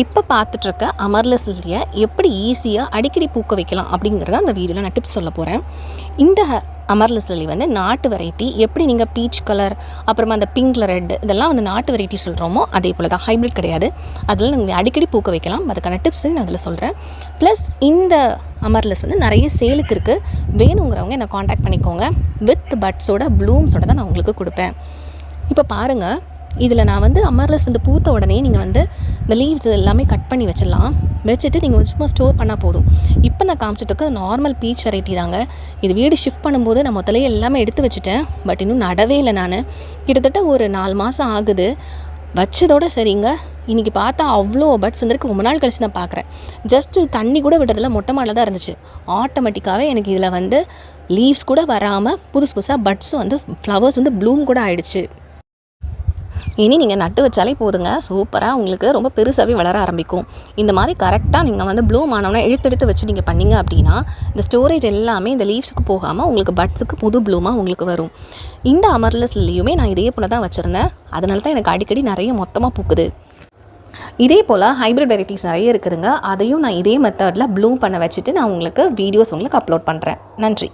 இப்போ பார்த்துட்ருக்க அமர்லஸ் லில்லியை எப்படி ஈஸியாக அடிக்கடி பூக்க வைக்கலாம் அப்படிங்கிறத அந்த வீடியோவில் நான் டிப்ஸ் சொல்ல போகிறேன் இந்த அமர்லஸ் லில்லி வந்து நாட்டு வெரைட்டி எப்படி நீங்கள் பீச் கலர் அப்புறமா அந்த பிங்க்ல ரெட் இதெல்லாம் வந்து நாட்டு வெரைட்டி சொல்கிறோமோ அதே போல் தான் ஹைப்ரிட் கிடையாது. அதில் நீங்கள் அடிக்கடி பூக்க வைக்கலாம். அதுக்கான டிப்ஸ் நான் அதில் சொல்கிறேன் ப்ளஸ் இந்த அமர்லஸ் வந்து நிறைய சேலுக்கு இருக்குது வேணுங்கிறவங்க என்னை காண்டாக்ட் பண்ணிக்கோங்க. வித் பட்ஸோட ப்ளூம்ஸோட தான் நான் உங்களுக்கு கொடுப்பேன். இப்போ பாருங்கள் இதில் நான் வந்து அமர்லஸ் வந்து பூத்த உடனே நீங்கள் வந்து இந்த லீவ்ஸ் எல்லாமே கட் பண்ணி வச்சிடலாம். வச்சுட்டு நீங்கள் சும்மா ஸ்டோர் பண்ணால் போதும். இப்போ நான் காமிச்சிட்டு நார்மல் பீச் வெரைட்டி தாங்க. இது வீடு ஷிஃப்ட் பண்ணும்போது நான் முதல்ல எல்லாமே எடுத்து வச்சுட்டேன். பட் இன்னும் நடவே இல்லை நான். கிட்டத்தட்ட ஒரு நாலு மாதம் ஆகுது. வச்சதோட சரிங்க. இன்றைக்கி பார்த்தா அவ்வளோ பட்ஸ் வந்துருக்கு ரொம்ப நாள் கழிச்சு நான் பார்க்குறேன். ஜஸ்ட்டு தண்ணி கூட விடுறதில்ல. மொட்டை மாடில் தான் இருந்துச்சு. ஆட்டோமேட்டிக்காகவே எனக்கு இதில் வந்து லீவ்ஸ் கூட வராமல் புதுசு புதுசாக பட்ஸும் வந்து ஃப்ளவர்ஸ் வந்து ப்ளூம் கூட ஆயிடுச்சு. இனி நீங்கள் நட்டு வச்சாலே போதுங்க. சூப்பராக உங்களுக்கு ரொம்ப பெருசாகவே வளர ஆரம்பிக்கும். இந்த மாதிரி கரெக்டாக நீங்கள் வந்து ப்ளூம் ஆனவொன்னே இழுத்தெடுத்து வச்சு நீங்கள் பண்ணீங்க அப்படின்னா இந்த ஸ்டோரேஜ் எல்லாமே இந்த லீவ்ஸுக்கு போகாமல் உங்களுக்கு பட்ஸுக்கு புது ப்ளூமாக உங்களுக்கு வரும். இந்த அமர்லஸ்லேயுமே நான் இதே போல தான் வச்சுருந்தேன். அதனால தான் எனக்கு அடிக்கடி நிறைய மொத்தமாக பூக்குது. இதே போல் ஹைப்ரிட் வெரைட்டிஸ் நிறைய இருக்குதுங்க. அதையும் நான் இதே மெத்தடில் ப்ளூம் பண்ண வச்சுட்டு நான் உங்களுக்கு வீடியோஸ் உங்களுக்கு அப்லோட் பண்ணுறேன் நன்றி.